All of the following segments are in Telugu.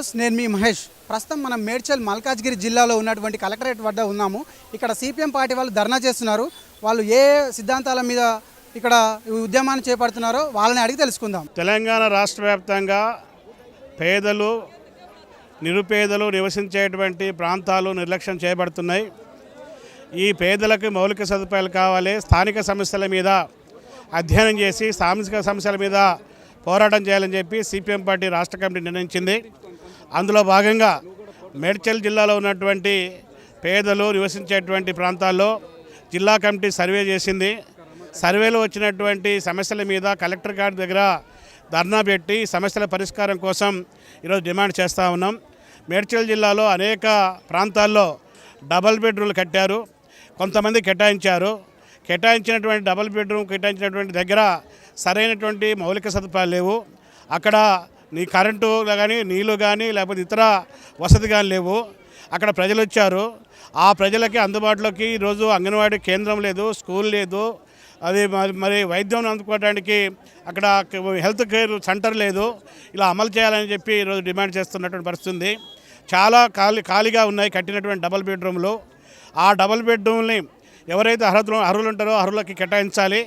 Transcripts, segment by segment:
వ్యూవర్స్ నేను మీ మహేష్. ప్రస్తుతం మనం మేడ్చల్ మల్కాజ్గిరి జిల్లాలో ఉన్నటువంటి కలెక్టరేట్ వద్ద ఉన్నాము. ఇక్కడ సిపిఎం పార్టీ వాళ్ళు ధర్నా చేస్తున్నారు. వాళ్ళు ఏ సిద్ధాంతాల మీద ఇక్కడ ఉద్యమాన్ని చేపడుతున్నారో వాళ్ళని అడిగి తెలుసుకుందాం. తెలంగాణ రాష్ట్ర వ్యాప్తంగా పేదలు నిరుపేదలు నివసించేటువంటి ప్రాంతాలు నిర్లక్ష్యం చేయబడుతున్నాయి ఈ పేదలకు మౌలిక సదుపాయాలు కావాలి స్థానిక సమస్యల మీద అధ్యయనం చేసి సాంస్కృతిక సమస్యల మీద పోరాటం చేయాలని చెప్పి సిపిఎం పార్టీ రాష్ట్ర కమిటీ నిర్ణయించింది. అందులో భాగంగా మేడ్చల్ జిల్లాలో ఉన్నటువంటి పేదలు నివసించేటువంటి ప్రాంతాల్లో జిల్లా కమిటీ సర్వే చేసింది. సర్వేలో వచ్చినటువంటి సమస్యల మీద కలెక్టర్ గారి దగ్గర ధర్నా పెట్టి సమస్యల పరిష్కారం కోసం ఈరోజు డిమాండ్ చేస్తూ ఉన్నాం. మేడ్చల్ జిల్లాలో అనేక ప్రాంతాల్లో డబల్ బెడ్రూమ్లు కట్టారు. కొంతమంది కేటాయించారు. కేటాయించినటువంటి డబల్ బెడ్రూమ్ కేటాయించినటువంటి దగ్గర సరైనటువంటి మౌలిక సదుపాయాలు లేవు. అక్కడ నీ కరెంటు కానీ నీళ్ళు కానీ లేకపోతే ఇతర వసతి కానీ లేవు. అక్కడ ప్రజలు వచ్చారు. ఆ ప్రజలకి అందుబాటులోకి ఈరోజు అంగన్వాడీ కేంద్రం లేదు స్కూల్ లేదు. అది మరి- మరి వైద్యం అందుకోవడానికి అక్కడ హెల్త్ కేర్ సెంటర్ లేదు. ఇలా అమలు చేయాలని చెప్పి ఈరోజు డిమాండ్ చేస్తున్నటువంటి పరిస్థితుంది చాలా ఖాళీ ఖాళీగా ఉన్నాయి కట్టినటువంటి డబల్ బెడ్రూమ్లు. ఆ డబల్ బెడ్రూమ్ని ఎవరైతే అర్హతలు అర్హులు ఉంటారో అర్హులకి కేటాయించాలి.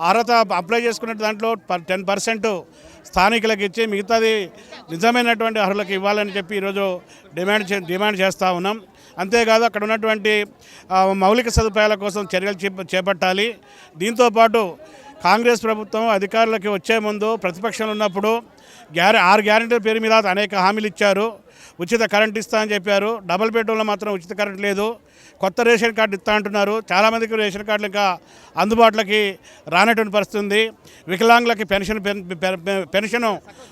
అర్హత అప్లై చేసుకున్న దాంట్లో టెన్ పర్సెంట్ స్థానికులకు ఇచ్చి మిగతాది నిజమైనటువంటి అర్హులకు ఇవ్వాలని చెప్పి ఈరోజు డిమాండ్ చే డిమాండ్ చేస్తూ ఉన్నాం. అంతేకాదు అక్కడ ఉన్నటువంటి మౌలిక సదుపాయాల కోసం చర్యలు చేప- చేపట్టాలి. దీంతోపాటు కాంగ్రెస్ ప్రభుత్వం అధికారులకి వచ్చే ముందు ప్రతిపక్షంలో ఉన్నప్పుడు గ్యార ఆరు గ్యారంటీల పేరు మీద అనేక హామీలు ఇచ్చారు. ఉచిత కరెంట్ ఇస్తా అని చెప్పారు. డబల్ బెడ్రూమ్లో మాత్రం ఉచిత కరెంట్ లేదు. కొత్త రేషన్ కార్డు ఇస్తా అంటున్నారు. చాలామందికి రేషన్ కార్డులు ఇంకా అందుబాటులోకి రానటువంటి పరిస్థితి ఉంది. వికలాంగులకి పెన్షన్ పెన్- పె- పెన్షన్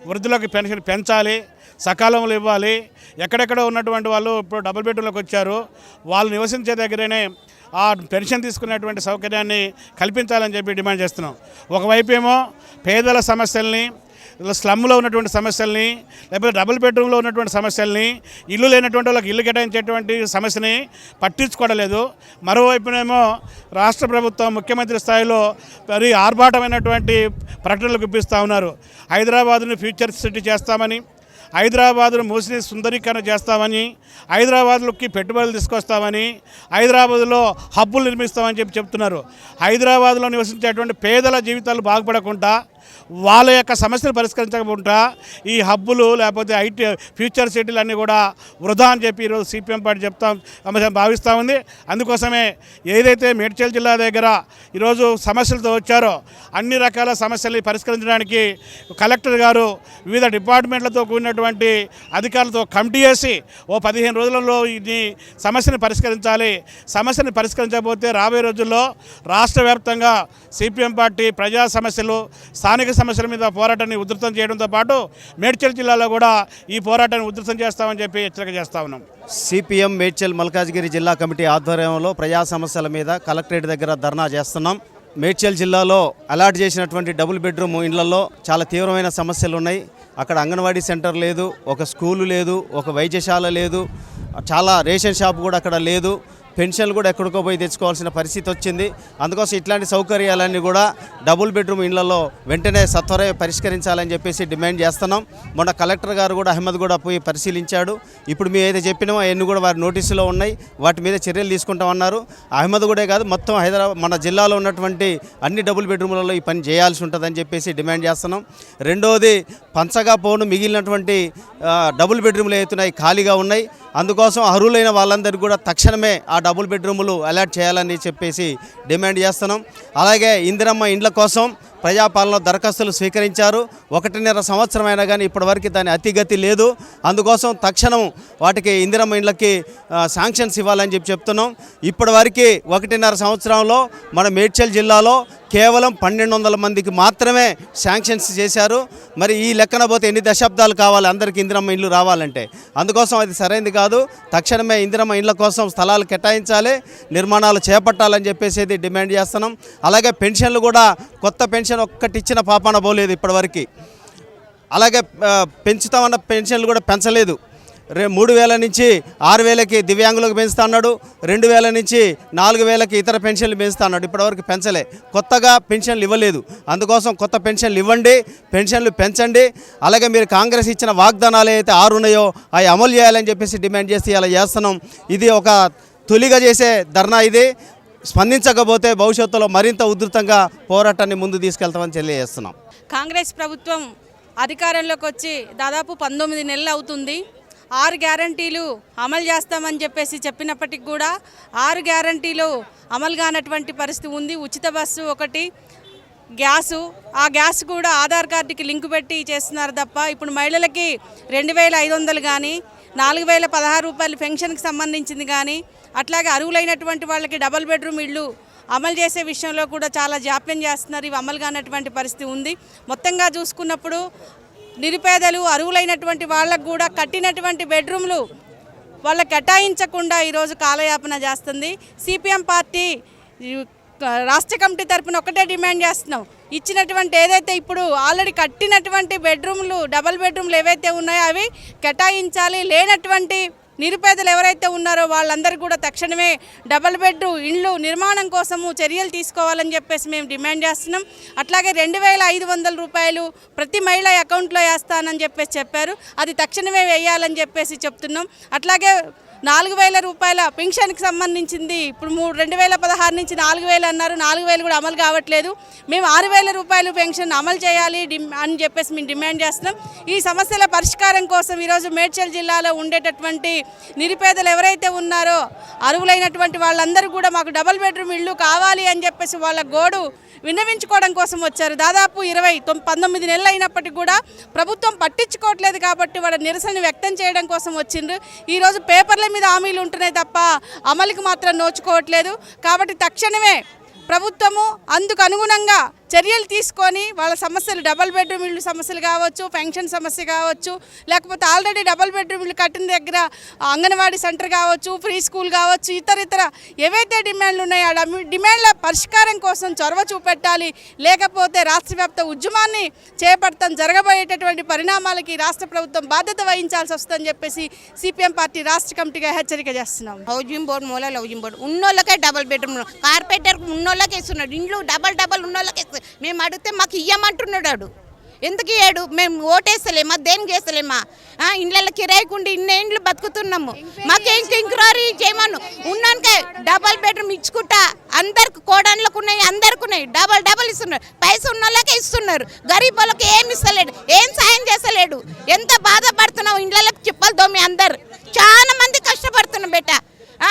వృద్ధులకు పెన్షన్ పెంచాలి. సకాలంలో ఇవ్వాలి. ఎక్కడెక్కడ ఉన్నటువంటి వాళ్ళు ఇప్పుడు డబుల్ బెడ్రూమ్లోకి వచ్చారు. వాళ్ళు నివసించే దగ్గరనే ఆ పెన్షన్ తీసుకునేటువంటి సౌకర్యాన్ని కల్పించాలని చెప్పి డిమాండ్ చేస్తున్నాం. ఒకవైపు ఏమో పేదల సమస్యల్ని స్లమ్లో ఉన్నటువంటి సమస్యల్ని లేకపోతే డబుల్ బెడ్రూమ్లో ఉన్నటువంటి సమస్యల్ని ఇల్లు లేనటువంటి వాళ్ళకి ఇల్లు కేటాయించేటువంటి సమస్యని పట్టించుకోవడలేదు మరోవైపునేమో రాష్ట్ర ప్రభుత్వం ముఖ్యమంత్రి స్థాయిలో మరి ఆర్భాటమైనటువంటి ప్రకటనలు గుప్పిస్తూ ఉన్నారు. హైదరాబాద్ని ఫ్యూచర్ సిటీ చేస్తామని హైదరాబాద్ను మూసిని సుందరీకరణ చేస్తామని హైదరాబాద్లోకి పెట్టుబడులు తీసుకొస్తామని హైదరాబాద్లో హబ్బులు నిర్మిస్తామని చెప్పి చెప్తున్నారు. హైదరాబాద్లో నివసించేటువంటి పేదల జీవితాలు బాగుపడకుండా వాళ్ళ యొక్క సమస్యలు పరిష్కరించకుండా ఈ హబ్బులు లేకపోతే ఐటీ ఫ్యూచర్ సిటీలు అన్నీ కూడా వృధా అని చెప్పి ఈరోజు సిపిఎం పార్టీ చెప్తాం భావిస్తూ ఉంది. అందుకోసమే ఏదైతే మేడ్చల్ జిల్లా దగ్గర ఈరోజు సమస్యలతో వచ్చారో అన్ని రకాల సమస్యల్ని పరిష్కరించడానికి కలెక్టర్ గారు వివిధ డిపార్ట్మెంట్లతో కూడినటువంటి అధికారులతో కమిటీ చేసి ఓ పదిహేను రోజులలో ఇది సమస్యను పరిష్కరించాలి. సమస్యను పరిష్కరించకపోతే రాబోయే రోజుల్లో రాష్ట్ర వ్యాప్తంగా సిపిఎం పార్టీ ప్రజా సమస్యలు స్థానిక సమస్యల మీద పోరాటాన్ని ఉధృతం చేయడంతో పాటు మేడ్చల్ జిల్లాలో కూడా ఈ పోరాటాన్ని ఉధృతం చేస్తామని చెప్పి హెచ్చరిక చేస్తా ఉన్నాం. సిపిఎం మేడ్చల్ మల్కాజ్గిరి జిల్లా కమిటీ ఆధ్వర్యంలో ప్రజా సమస్యల మీద కలెక్టరేట్ దగ్గర ధర్నా చేస్తున్నాం. మేడ్చల్ జిల్లాలో అలాట్ చేసినటువంటి డబుల్ బెడ్రూమ్ ఇళ్ళలో చాలా తీవ్రమైన సమస్యలు ఉన్నాయి. అక్కడ అంగన్వాడీ సెంటర్ లేదు ఒక స్కూలు లేదు ఒక వైద్యశాల లేదు చాలా రేషన్ షాప్ కూడా అక్కడ లేదు. పెన్షన్లు కూడా ఎక్కడికో పోయి తెచ్చుకోవాల్సిన పరిస్థితి వచ్చింది. అందుకోసం ఇట్లాంటి సౌకర్యాలన్నీ కూడా డబుల్ బెడ్రూమ్ ఇళ్ళలో వెంటనే సత్వరే పరిష్కరించాలని చెప్పేసి డిమాండ్ చేస్తున్నాం. మొన్న కలెక్టర్ గారు కూడా అహ్మద్ కూడా పోయి పరిశీలించాడు. ఇప్పుడు మేము ఏదైతే చెప్పినామో అవన్నీ కూడా వారి నోటీసులో ఉన్నాయి. వాటి మీద చర్యలు తీసుకుంటామన్నారు. అహ్మద్ కూడా కాదు మొత్తం హైదరాబాద్ మన జిల్లాలో ఉన్నటువంటి అన్ని డబుల్ బెడ్రూమ్లలో ఈ పని చేయాల్సి ఉంటుందని చెప్పేసి డిమాండ్ చేస్తున్నాం. రెండవది పంచగా పోను మిగిలినటువంటి డబుల్ బెడ్రూమ్లు అవుతున్నాయి ఖాళీగా ఉన్నాయి. అందుకోసం అర్హులైన వాళ్ళందరికీ కూడా తక్షణమే ఆ డబుల్ బెడ్రూములు అలాట్ చేయాలని చెప్పేసి డిమాండ్ చేస్తున్నాం. అలాగే ఇందిరమ్మ ఇండ్ల కోసం ప్రజాపాలన దరఖాస్తులు స్వీకరించారు. ఒకటిన్నర సంవత్సరం అయినా కానీ ఇప్పటివరకు దాని అతిగతి లేదు. అందుకోసం తక్షణం వాటికి ఇందిరమ్మ ఇండ్లకి శాంక్షన్స్ ఇవ్వాలని చెప్పి చెప్తున్నాం. ఇప్పటివరకు ఒకటిన్నర సంవత్సరంలో మన మేడ్చల్ జిల్లాలో కేవలం పన్నెండు వందల మందికి మాత్రమే శాంక్షన్స్ చేశారు. మరి ఈ లెక్కన పోతే ఎన్ని దశాబ్దాలు కావాలి అందరికి ఇందిరమ్మ ఇల్లు రావాలంటే? అందుకోసం అది సరైనది కాదు. తక్షణమే ఇందిరమ్మ ఇళ్ళ కోసం స్థలాలు కేటాయించాలి నిర్మాణాలు చేపట్టాలని చెప్పేసి డిమాండ్ చేస్తున్నాం. అలాగే పెన్షన్లు కూడా కొత్త పెన్షన్ ఒక్కటి ఇచ్చిన పాపాన పోలేదు ఇప్పటివరకు. అలాగే పెంచుతామన్న పెన్షన్లు కూడా పెంచలేదు. రే మూడు వేల నుంచి ఆరు వేలకి దివ్యాంగులకు పెంచుతా అన్నాడు. రెండు వేల నుంచి నాలుగు వేలకి ఇతర పెన్షన్లు పెంచుతా అన్నాడు. ఇప్పటివరకు పెంచలే. కొత్తగా పెన్షన్లు ఇవ్వలేదు. అందుకోసం కొత్త పెన్షన్లు ఇవ్వండి పెన్షన్లు పెంచండి. అలాగే మీరు కాంగ్రెస్ ఇచ్చిన వాగ్దానాలు అయితే ఆరు ఉన్నాయో అవి అమలు చేయాలని చెప్పేసి డిమాండ్ చేసి ఇలా చేస్తున్నాం. ఇది ఒక తొలిగా చేసే ధర్నా ఇది. స్పందించకపోతే భవిష్యత్తులో మరింత ఉధృతంగా పోరాటాన్ని ముందు తీసుకెళ్తామని తెలియజేస్తున్నాం. కాంగ్రెస్ ప్రభుత్వం అధికారంలోకి వచ్చి దాదాపు పంతొమ్మిది నెలలు అవుతుంది. ఆరు గ్యారంటీలు అమలు చేస్తామని చెప్పేసి చెప్పినప్పటికి కూడా ఆరు గ్యారంటీలు అమలు కానటువంటి పరిస్థితి ఉంది. ఉచిత బస్సు ఒకటి గ్యాసు. ఆ గ్యాస్ కూడా ఆధార్ కార్డుకి లింక్ పెట్టి చేస్తున్నారు తప్ప ఇప్పుడు మహిళలకి రెండు వేల ఐదు వందలు కానీ నాలుగు వేల పదహారు రూపాయలు పెన్షన్కి సంబంధించింది కానీ అట్లాగే అరువులైనటువంటి వాళ్ళకి డబల్ బెడ్రూమ్ ఇళ్ళు అమలు చేసే విషయంలో కూడా చాలా జాప్యం చేస్తున్నారు. ఇవి అమలు కానటువంటి పరిస్థితి ఉంది. మొత్తంగా చూసుకున్నప్పుడు నిరుపేదలు అరువులైనటువంటి వాళ్ళకు కూడా కట్టినటువంటి బెడ్రూమ్లు వాళ్ళ కేటాయించకుండా ఈరోజు కాలయాపన చేస్తుంది. సిపిఎం పార్టీ రాష్ట్ర కమిటీ తరపున ఒకటే డిమాండ్ చేస్తున్నాం. ఇచ్చినటువంటి ఏదైతే ఇప్పుడు ఆల్రెడీ కట్టినటువంటి బెడ్రూమ్లు డబల్ బెడ్రూమ్లు ఏవైతే ఉన్నాయో అవి కేటాయించాలి. లేనటువంటి నిరుపేదలు ఎవరైతే ఉన్నారో వాళ్ళందరూ కూడా తక్షణమే డబల్ బెడ్ ఇండ్లు నిర్మాణం కోసము చర్యలు తీసుకోవాలని చెప్పేసి మేము డిమాండ్ చేస్తున్నాం. అట్లాగే రెండు వేల ఐదు వందల రూపాయలు ప్రతి మహిళ అకౌంట్లో వేస్తానని చెప్పేసి చెప్పారు. అది తక్షణమే వేయాలని చెప్పేసి చెప్తున్నాం. అట్లాగే నాలుగు వేల రూపాయల పెన్షన్కి సంబంధించింది. ఇప్పుడు మూడు రెండు వేల పదహారు నుంచి నాలుగు వేలు అన్నారు. నాలుగు వేలు కూడా అమలు కావట్లేదు. మేము ఆరు వేల రూపాయలు పెన్షన్ అమలు చేయాలి అని చెప్పేసి మేము డిమాండ్ చేస్తున్నాం. ఈ సమస్యల పరిష్కారం కోసం ఈరోజు మేడ్చల్ జిల్లాలో ఉండేటటువంటి నిరుపేదలు ఎవరైతే ఉన్నారో అరువులైనటువంటి వాళ్ళందరూ కూడా మాకు డబుల్ బెడ్రూమ్ ఇల్లు కావాలి అని చెప్పేసి వాళ్ళ గోడు విన్నవించుకోవడం కోసం వచ్చారు. దాదాపు ఇరవై పంతొమ్మిది నెలలు అయినప్పటికీ కూడా ప్రభుత్వం పట్టించుకోవట్లేదు కాబట్టి వాళ్ళ నిరసన వ్యక్తం చేయడం కోసం వచ్చిండ్రు. ఈరోజు పేపర్ల మీద హామీలు ఉంటున్నాయి తప్ప అమలుకి మాత్రం నోచుకోవట్లేదు. కాబట్టి తక్షణమే ప్రభుత్వము అందుకు అనుగుణంగా చర్యలు తీసుకొని వాళ్ళ సమస్యలు డబల్ బెడ్రూమ్ ఇళ్ళు సమస్యలు కావచ్చు పెన్షన్ సమస్య కావచ్చు లేకపోతే ఆల్రెడీ డబల్ బెడ్రూమ్ ఇళ్ళు కట్టిన దగ్గర అంగన్వాడీ సెంటర్ కావచ్చు ఫ్రీ స్కూల్ కావచ్చు ఇతర ఇతర ఏవైతే డిమాండ్లు ఉన్నాయో ఆ డిమాండ్ల పరిష్కారం కోసం చొరవ చూపెట్టాలి. లేకపోతే రాష్ట్ర వ్యాప్త ఉద్యమాన్ని చేపడతాం జరగబోయేటటువంటి పరిణామాలకి రాష్ట్ర ప్రభుత్వం బాధ్యత వహించాల్సి వస్తుందని చెప్పేసి సిపిఎం పార్టీ రాష్ట్ర కమిటీగా హెచ్చరిక చేస్తున్నాం. హౌజింగ్ బోర్డు మూల హౌజింగ్ బోర్డు. ఉన్నోళ్ళకే డబల్ బెడ్రూమ్ కార్పెంటర్ ఉన్నోళ్ళకే ఇస్తున్నాడు ఇండ్లు డబల్ డబల్ ఉన్నోళ్ళకే ఇస్తున్నాడు మేము అడిగితే మాకు ఇయ్యమంటున్నాడు వాడు ఎందుకు ఇయ్యాడు మేము ఓటేస్తలేమా? దేనికి వేస్తలేమా? ఇండ్ల కిరాయికుండి ఇన్ని ఇండ్లు బతుకుతున్నాము. మాకేం ఎంక్వైరీ చేయమను. ఉన్నానికే డబల్ బెడ్రూమ్ ఇచ్చుకుంటా అందరికి కోడన్లకు ఉన్నాయి అందరికి ఉన్నాయి డబల్ డబల్ ఇస్తున్నారు. పైసలు ఉన్న వాళ్ళకే ఇస్తున్నారు. గరీబ్ వాళ్ళకి ఏం ఇస్తలేడు? ఏం సాయం చేస్తలేడు? ఎంత బాధపడుతున్నావు? ఇండ్లకు చెప్పాలి దోమి అందరు. చాలా మంది కష్టపడుతున్నాం బెట్ట ఆ?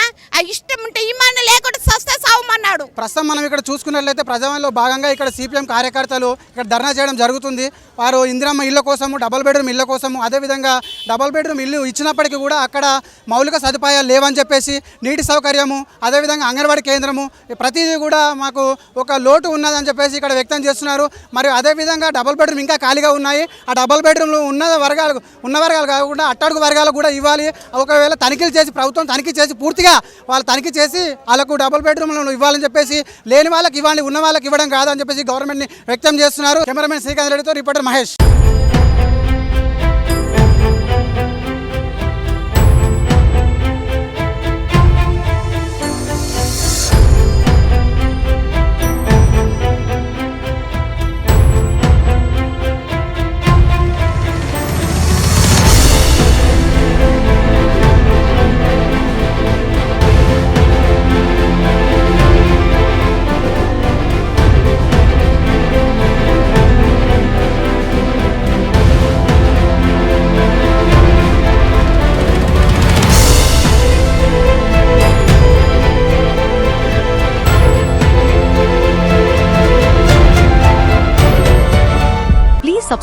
ఇష్టం ఉంటే ఇమాన లేకుండా సస్తే సావమన్నాడు ప్రస్తుతం మనం ఇక్కడ చూసుకున్నట్లయితే ప్రజావాణిలో భాగంగా ఇక్కడ సిపిఎం కార్యకర్తలు ఇక్కడ ధర్నా చేయడం జరుగుతుంది. వారు ఇందిరమ్మ ఇళ్ళ కోసము డబల్ బెడ్రూమ్ ఇళ్ళ కోసము అదేవిధంగా డబల్ బెడ్రూమ్ ఇల్లు ఇచ్చినప్పటికీ కూడా అక్కడ మౌలిక సదుపాయాలు లేవని చెప్పేసి నీటి సౌకర్యము అదేవిధంగా అంగన్వాడీ కేంద్రము ప్రతిదీ కూడా మాకు ఒక లోటు ఉన్నదని చెప్పేసి ఇక్కడ వ్యక్తం చేస్తున్నారు. మరియు అదేవిధంగా డబల్ బెడ్రూమ్ ఇంకా ఖాళీగా ఉన్నాయి. ఆ డబల్ బెడ్రూమ్లు ఉన్న వర్గాలు ఉన్న వర్గాలు కాకుండా అట్టడుగు వర్గాలకు కూడా ఇవ్వాలి. ఒకవేళ తనిఖీలు చేసి ప్రభుత్వం తనిఖీ చేసి పూర్తిగా వాళ్ళు తనిఖీ చేసి వాళ్ళకు డబుల్ బెడ్రూమ్లను ఇవ్వాలని చెప్పేసి లేని వాళ్ళకి ఇవ్వాలి ఉన్న వాళ్ళకి ఇవ్వడం కాదని చెప్పేసి గవర్నమెంట్ని వ్యక్తం చేస్తున్నారు. కెమెరామెన్ శ్రీకాంత్ రెడ్డితో reporter Mahesh.